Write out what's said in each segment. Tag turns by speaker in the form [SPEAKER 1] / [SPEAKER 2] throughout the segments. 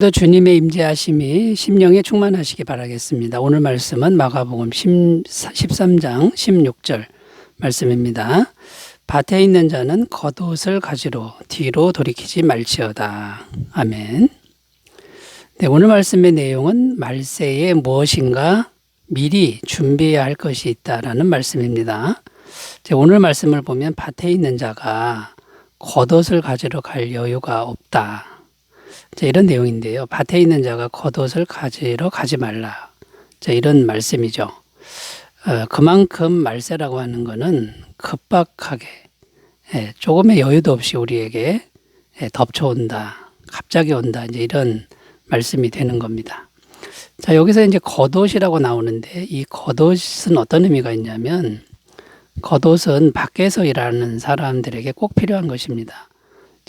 [SPEAKER 1] 또 주님의 임재하심이 심령에 충만하시기 바라겠습니다. 오늘 말씀은 마가복음 13장 16절 말씀입니다. 밭에 있는 자는 겉옷을 가지러 뒤로 돌이키지 말지어다. 아멘. 네, 오늘 말씀의 내용은 말세에 무엇인가 미리 준비해야 할 것이 있다라는 말씀입니다. 오늘 말씀을 보면 밭에 있는 자가 겉옷을 가지러 갈 여유가 없다. 자, 이런 내용인데요. 밭에 있는 자가 겉옷을 가지러 가지 말라. 자, 이런 말씀이죠. 어, 그만큼 말세라고 하는 것은 급박하게 예, 조금의 여유도 없이 우리에게 예, 덮쳐온다. 갑자기 온다. 이제 이런 말씀이 되는 겁니다. 자, 여기서 이제 겉옷이라고 나오는데 이 겉옷은 어떤 의미가 있냐면 겉옷은 밖에서 일하는 사람들에게 꼭 필요한 것입니다.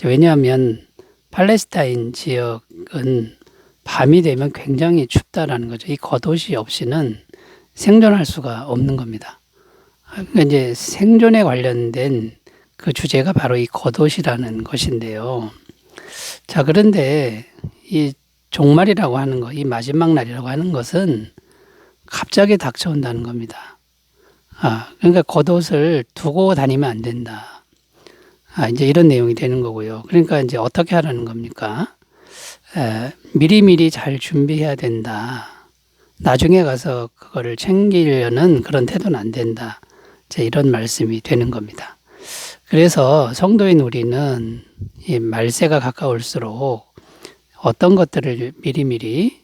[SPEAKER 1] 왜냐하면 팔레스타인 지역은 밤이 되면 굉장히 춥다라는 거죠. 이 겉옷이 없이는 생존할 수가 없는 겁니다. 그러니까 이제 생존에 관련된 그 주제가 바로 이 겉옷이라는 것인데요. 자, 그런데 이 종말이라고 하는 것, 이 마지막 날이라고 하는 것은 갑자기 닥쳐온다는 겁니다. 아, 그러니까 겉옷을 두고 다니면 안 된다. 아, 이제 이런 내용이 되는 거고요. 그러니까 이제 어떻게 하라는 겁니까? 에, 미리미리 잘 준비해야 된다. 나중에 가서 그거를 챙기려는 그런 태도는 안 된다. 이제 이런 말씀이 되는 겁니다. 그래서 성도인 우리는 이 말세가 가까울수록 어떤 것들을 미리미리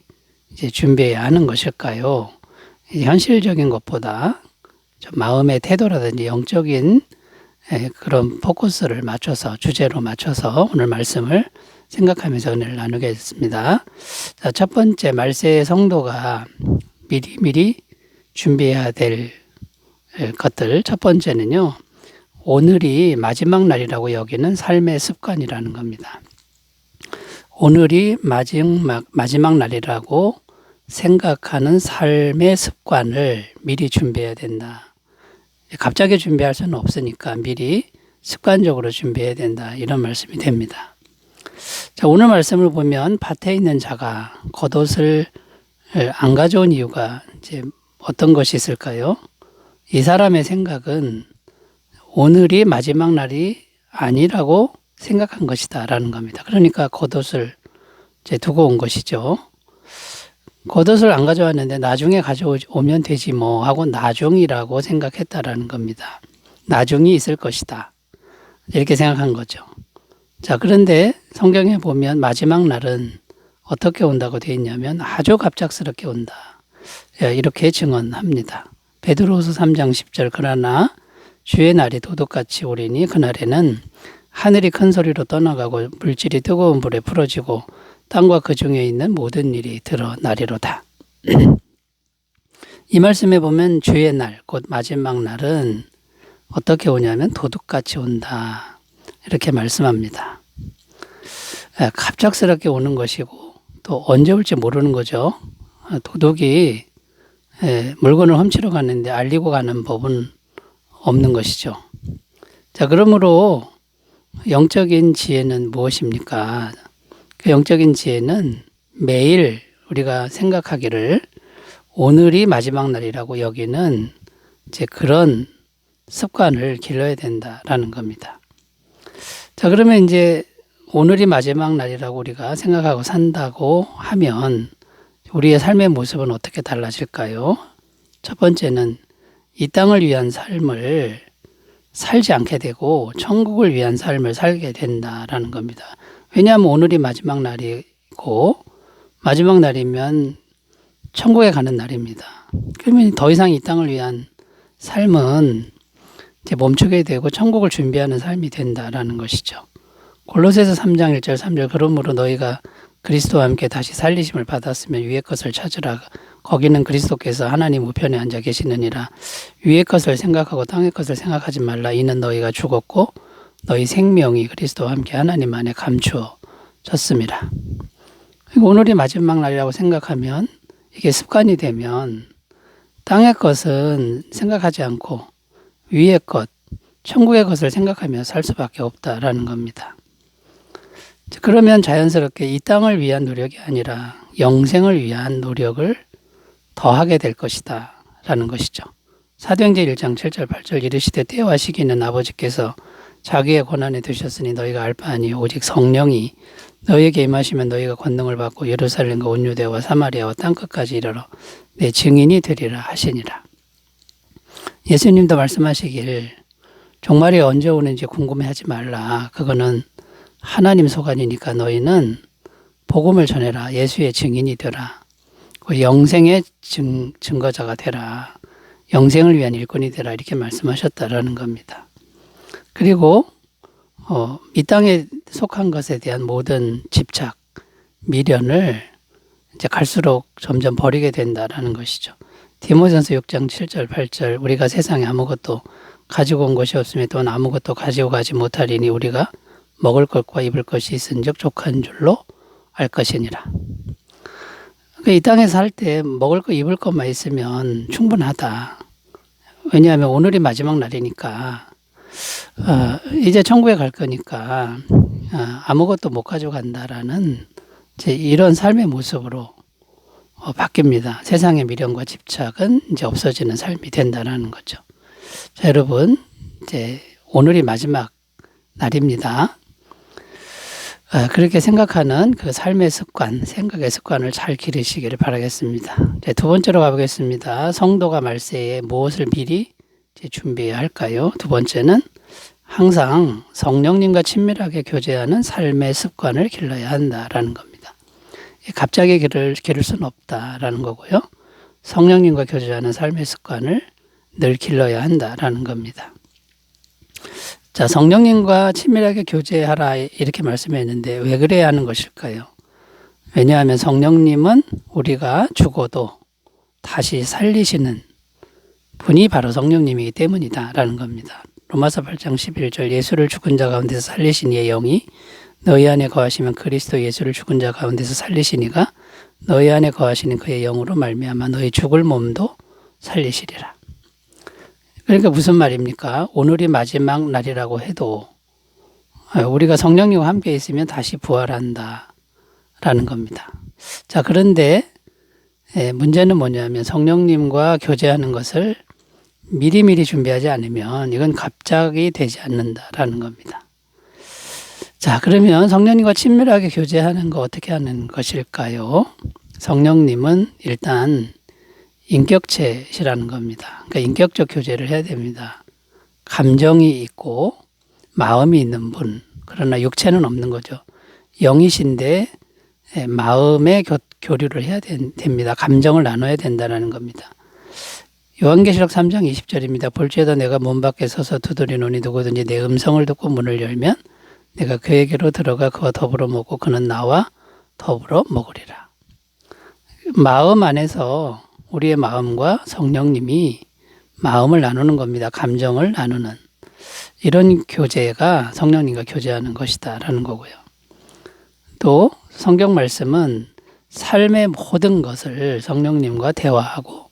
[SPEAKER 1] 이제 준비해야 하는 것일까요? 현실적인 것보다 좀 마음의 태도라든지 영적인 예, 그런 포커스를 맞춰서 주제로 맞춰서 오늘 말씀을 생각하면서 은혜를 나누겠습니다. 자, 첫 번째 말세의 성도가 미리 미리 준비해야 될 것들 첫 번째는요. 오늘이 마지막 날이라고 여기는 삶의 습관이라는 겁니다. 오늘이 마지막, 마지막 날이라고 생각하는 삶의 습관을 미리 준비해야 된다. 갑자기 준비할 수는 없으니까 미리 습관적으로 준비해야 된다. 이런 말씀이 됩니다. 자, 오늘 말씀을 보면 밭에 있는 자가 겉옷을 안 가져온 이유가 이제 어떤 것이 있을까요? 이 사람의 생각은 오늘이 마지막 날이 아니라고 생각한 것이다라는 겁니다. 그러니까 겉옷을 이제 두고 온 것이죠. 겉옷을 안 가져왔는데 나중에 가져오면 되지 뭐 하고 나중이라고 생각했다라는 겁니다. 나중이 있을 것이다. 이렇게 생각한 거죠. 자, 그런데 성경에 보면 마지막 날은 어떻게 온다고 되어 있냐면 아주 갑작스럽게 온다. 예, 이렇게 증언합니다. 베드로후서 3장 10절 그러나 주의 날이 도둑같이 오리니 그날에는 하늘이 큰 소리로 떠나가고 물질이 뜨거운 불에 풀어지고 땅과 그 중에 있는 모든 일이 드러나리로다. 이 말씀에 보면 주의 날, 곧 마지막 날은 어떻게 오냐면 도둑같이 온다. 이렇게 말씀합니다. 예, 갑작스럽게 오는 것이고 또 언제 올지 모르는 거죠. 아, 도둑이 예, 물건을 훔치러 가는데 알리고 가는 법은 없는 것이죠. 자, 그러므로 영적인 지혜는 무엇입니까? 그 영적인 지혜는 매일 우리가 생각하기를 오늘이 마지막 날이라고 여기는 이제 그런 습관을 길러야 된다라는 겁니다. 자, 그러면 이제 오늘이 마지막 날이라고 우리가 생각하고 산다고 하면 우리의 삶의 모습은 어떻게 달라질까요? 첫 번째는 이 땅을 위한 삶을 살지 않게 되고 천국을 위한 삶을 살게 된다라는 겁니다. 왜냐하면 오늘이 마지막 날이고 마지막 날이면 천국에 가는 날입니다. 그러면 더 이상 이 땅을 위한 삶은 이제 멈추게 되고 천국을 준비하는 삶이 된다라는 것이죠. 골로새서 3장 1절 3절 그러므로 너희가 그리스도와 함께 다시 살리심을 받았으면 위의 것을 찾으라. 거기는 그리스도께서 하나님 우편에 앉아 계시느니라. 위의 것을 생각하고 땅의 것을 생각하지 말라. 이는 너희가 죽었고 너희 생명이 그리스도와 함께 하나님 안에 감추어졌습니다. 오늘이 마지막 날이라고 생각하면 이게 습관이 되면 땅의 것은 생각하지 않고 위의 것, 천국의 것을 생각하며 살 수밖에 없다라는 겁니다. 그러면 자연스럽게 이 땅을 위한 노력이 아니라 영생을 위한 노력을 더 하게 될 것이다. 라는 것이죠. 사도행전 1장 7절 8절 이르시되 때와 시기는 아버지께서 자기의 권한에 두셨으니 너희가 알 바 아니요 오직 성령이 너희에게 임하시면 너희가 권능을 받고 예루살렘과 온 유대와 사마리아와 땅끝까지 이르러 내 증인이 되리라 하시니라. 예수님도 말씀하시길 종말이 언제 오는지 궁금해하지 말라. 그거는 하나님 소관이니까 너희는 복음을 전해라. 예수의 증인이 되라. 그 영생의 증, 증거자가 되라. 영생을 위한 일꾼이 되라. 이렇게 말씀하셨다라는 겁니다. 그리고 어, 이 땅에 속한 것에 대한 모든 집착, 미련을 이제 갈수록 점점 버리게 된다라는 것이죠. 디모전서 6장 7절 8절 우리가 세상에 아무것도 가지고 온 것이 없으며 또는 아무것도 가지고 가지 못하리니 우리가 먹을 것과 입을 것이 있은즉 족한 줄로 알 것이니라. 그러니까 이 땅에 살 때 먹을 거 입을 것만 있으면 충분하다. 왜냐하면 오늘이 마지막 날이니까 어, 이제 천국에 갈 거니까 어, 아무것도 못 가져간다라는 이제 이런 삶의 모습으로 어, 바뀝니다. 세상의 미련과 집착은 이제 없어지는 삶이 된다라는 거죠. 자, 여러분 이제 오늘이 마지막 날입니다. 아, 그렇게 생각하는 그 삶의 습관, 생각의 습관을 잘 기르시기를 바라겠습니다. 두 번째로 가보겠습니다. 성도가 말세에 무엇을 미리 준비해야 할까요? 두 번째는 항상 성령님과 친밀하게 교제하는 삶의 습관을 길러야 한다라는 겁니다. 갑자기 기를, 기를 수는 없다라는 거고요. 성령님과 교제하는 삶의 습관을 늘 길러야 한다라는 겁니다. 자, 성령님과 친밀하게 교제하라 이렇게 말씀했는데 왜 그래야 하는 것일까요? 왜냐하면 성령님은 우리가 죽어도 다시 살리시는 분이 바로 성령님이기 때문이다라는 겁니다. 로마서 8장 11절 예수를 죽은 자 가운데서 살리신 이의 영이 너희 안에 거하시면 그리스도 예수를 죽은 자 가운데서 살리시니가 너희 안에 거하시는 그의 영으로 말미암아 너희 죽을 몸도 살리시리라. 그러니까 무슨 말입니까? 오늘이 마지막 날이라고 해도 우리가 성령님과 함께 있으면 다시 부활한다. 라는 겁니다. 자, 그런데 예, 문제는 뭐냐면 성령님과 교제하는 것을 미리미리 준비하지 않으면 이건 갑자기 되지 않는다라는 겁니다. 자, 그러면 성령님과 친밀하게 교제하는 거 어떻게 하는 것일까요? 성령님은 일단 인격체시라는 겁니다. 그러니까 인격적 교제를 해야 됩니다. 감정이 있고 마음이 있는 분, 그러나 육체는 없는 거죠. 영이신데 예, 마음의 교, 교류를 해야 됩니다. 감정을 나눠야 된다는 겁니다. 요한계시록 3장 20절입니다. 볼지에도 내가 문 밖에 서서 두드리노니 누구든지 내 음성을 듣고 문을 열면 내가 그에게로 들어가 그와 더불어 먹고 그는 나와 더불어 먹으리라. 마음 안에서 우리의 마음과 성령님이 마음을 나누는 겁니다. 감정을 나누는. 이런 교제가 성령님과 교제하는 것이다라는 거고요. 또 성경 말씀은 삶의 모든 것을 성령님과 대화하고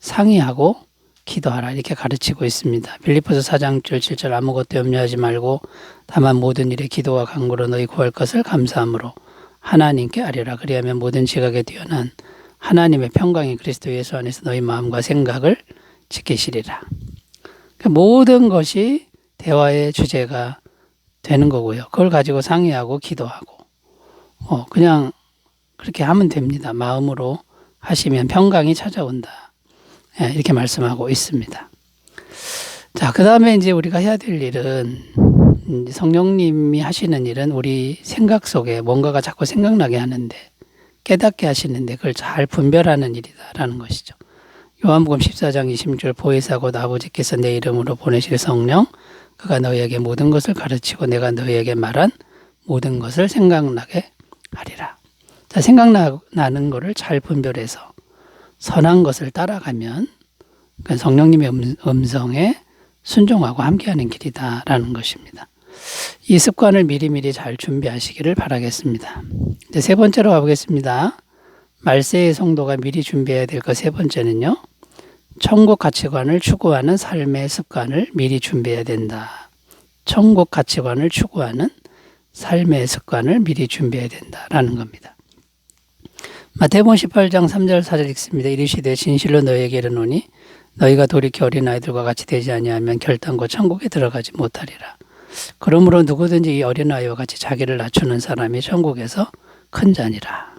[SPEAKER 1] 상의하고 기도하라 이렇게 가르치고 있습니다. 빌리포스 4장 7절 아무것도 염려하지 말고 다만 모든 일에 기도와 간구로 너희 구할 것을 감사함으로 하나님께 아뢰라 그리하면 모든 지각에 뛰어난 하나님의 평강이 그리스도 예수 안에서 너희 마음과 생각을 지키시리라. 그 모든 것이 대화의 주제가 되는 거고요. 그걸 가지고 상의하고 기도하고, 어, 그냥 그렇게 하면 됩니다. 마음으로 하시면 평강이 찾아온다. 예, 이렇게 말씀하고 있습니다. 자, 그 다음에 이제 우리가 해야 될 일은 성령님이 하시는 일은 우리 생각 속에 뭔가가 자꾸 생각나게 하는데 깨닫게 하시는데 그걸 잘 분별하는 일이다라는 것이죠. 요한복음 14장 26절 보혜사 곧 아버지께서 내 이름으로 보내실 성령 그가 너희에게 모든 것을 가르치고 내가 너희에게 말한 모든 것을 생각나게 하리라. 자, 생각나는 것을 잘 분별해서 선한 것을 따라가면 그 성령님의 음성에 순종하고 함께하는 길이다라는 것입니다. 이 습관을 미리미리 잘 준비하시기를 바라겠습니다. 이제 세 번째로 가보겠습니다. 말세의 성도가 미리 준비해야 될 것 세 번째는요. 천국 가치관을 추구하는 삶의 습관을 미리 준비해야 된다. 천국 가치관을 추구하는 삶의 습관을 미리 준비해야 된다라는 겁니다. 마태복음 18장 3절 4절 읽습니다. 이르시되 진실로 너희에게 이르노니 너희가 돌이켜 어린 아이들과 같이 되지 아니하면 결단코 천국에 들어가지 못하리라. 그러므로 누구든지 이 어린 아이와 같이 자기를 낮추는 사람이 천국에서 큰 자니라.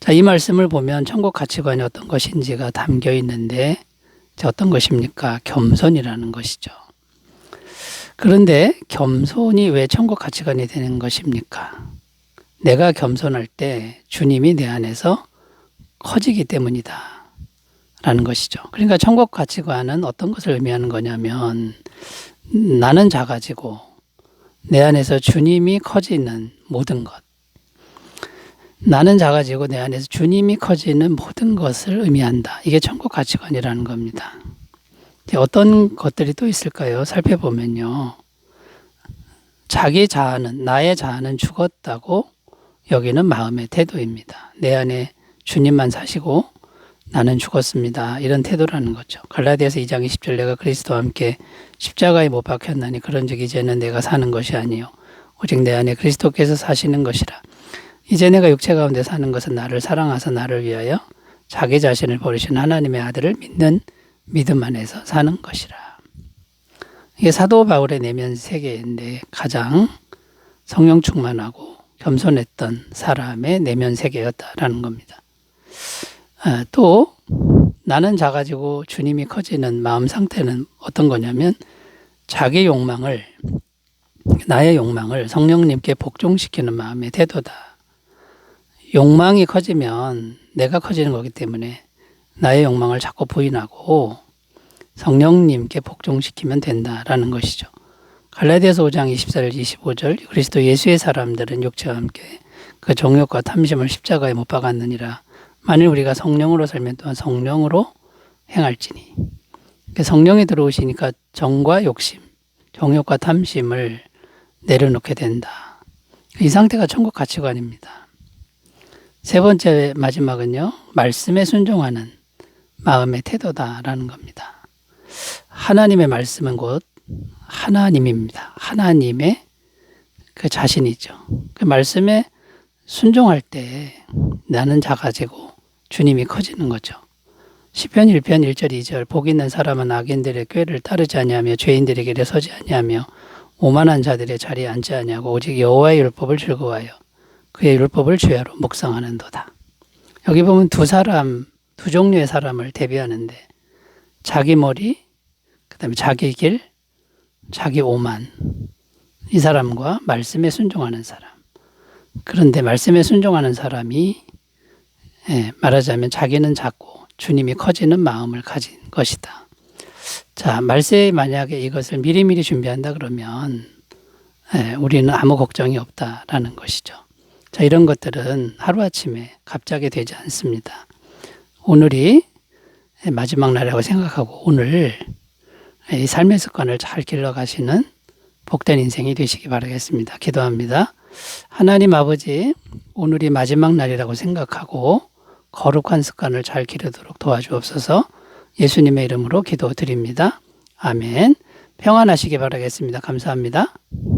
[SPEAKER 1] 자, 이 말씀을 보면 천국 가치관이 어떤 것인지가 담겨 있는데 자, 어떤 것입니까? 겸손이라는 것이죠. 그런데 겸손이 왜 천국 가치관이 되는 것입니까? 내가 겸손할 때 주님이 내 안에서 커지기 때문이다. 라는 것이죠. 그러니까 천국 가치관은 어떤 것을 의미하는 거냐면 나는 작아지고 내 안에서 주님이 커지는 모든 것. 나는 작아지고 내 안에서 주님이 커지는 모든 것을 의미한다. 이게 천국 가치관이라는 겁니다. 어떤 것들이 또 있을까요? 살펴보면요. 자기 자아는, 나의 자아는 죽었다고 여기는 마음의 태도입니다. 내 안에 주님만 사시고 나는 죽었습니다. 이런 태도라는 거죠. 갈라디아서 2장 20절 내가 그리스도와 함께 십자가에 못 박혔나니 그런 즉 이제는 내가 사는 것이 아니요 오직 내 안에 그리스도께서 사시는 것이라. 이제 내가 육체 가운데 사는 것은 나를 사랑하사 나를 위하여 자기 자신을 버리신 하나님의 아들을 믿는 믿음 안에서 사는 것이라. 이게 사도 바울의 내면 세계인데 가장 성령 충만하고 겸손했던 사람의 내면 세계였다라는 겁니다. 아, 또 나는 작아지고 주님이 커지는 마음 상태는 어떤 거냐면 자기 욕망을 나의 욕망을 성령님께 복종시키는 마음의 태도다. 욕망이 커지면 내가 커지는 거기 때문에 나의 욕망을 자꾸 부인하고 성령님께 복종시키면 된다라는 것이죠. 갈라디아서 5장 24절 25절 그리스도 예수의 사람들은 육체와 함께 그 정욕과 탐심을 십자가에 못 박았느니라 만일 우리가 성령으로 살면 또한 성령으로 행할지니 그러니까 성령이 들어오시니까 정과 욕심, 정욕과 탐심을 내려놓게 된다. 이 상태가 천국 가치관입니다. 세 번째 마지막은요. 말씀에 순종하는 마음의 태도다라는 겁니다. 하나님의 말씀은 곧 하나님입니다. 하나님의 그 자신이죠. 그 말씀에 순종할 때 나는 작아지고 주님이 커지는 거죠. 시편 1편 1절 2절 복 있는 사람은 악인들의 꾀를 따르지 아니하며 죄인들의 길에 서지 아니하며 오만한 자들의 자리에 앉지 아니하고 오직 여호와의 율법을 즐거워하여 그의 율법을 주야로 묵상하는도다. 여기 보면 두 사람 두 종류의 사람을 대비하는데 자기 머리 그다음에 자기 길 자기 오만 이 사람과 말씀에 순종하는 사람. 그런데 말씀에 순종하는 사람이 예, 말하자면 자기는 작고 주님이 커지는 마음을 가진 것이다. 자, 말세에 만약에 이것을 미리미리 준비한다 그러면 예, 우리는 아무 걱정이 없다라는 것이죠. 자, 이런 것들은 하루아침에 갑자기 되지 않습니다. 오늘이 마지막 날이라고 생각하고 오늘 이 삶의 습관을 잘 길러가시는 복된 인생이 되시기 바라겠습니다. 기도합니다. 하나님 아버지, 오늘이 마지막 날이라고 생각하고 거룩한 습관을 잘 기르도록 도와주옵소서 예수님의 이름으로 기도드립니다. 아멘. 평안하시기 바라겠습니다. 감사합니다.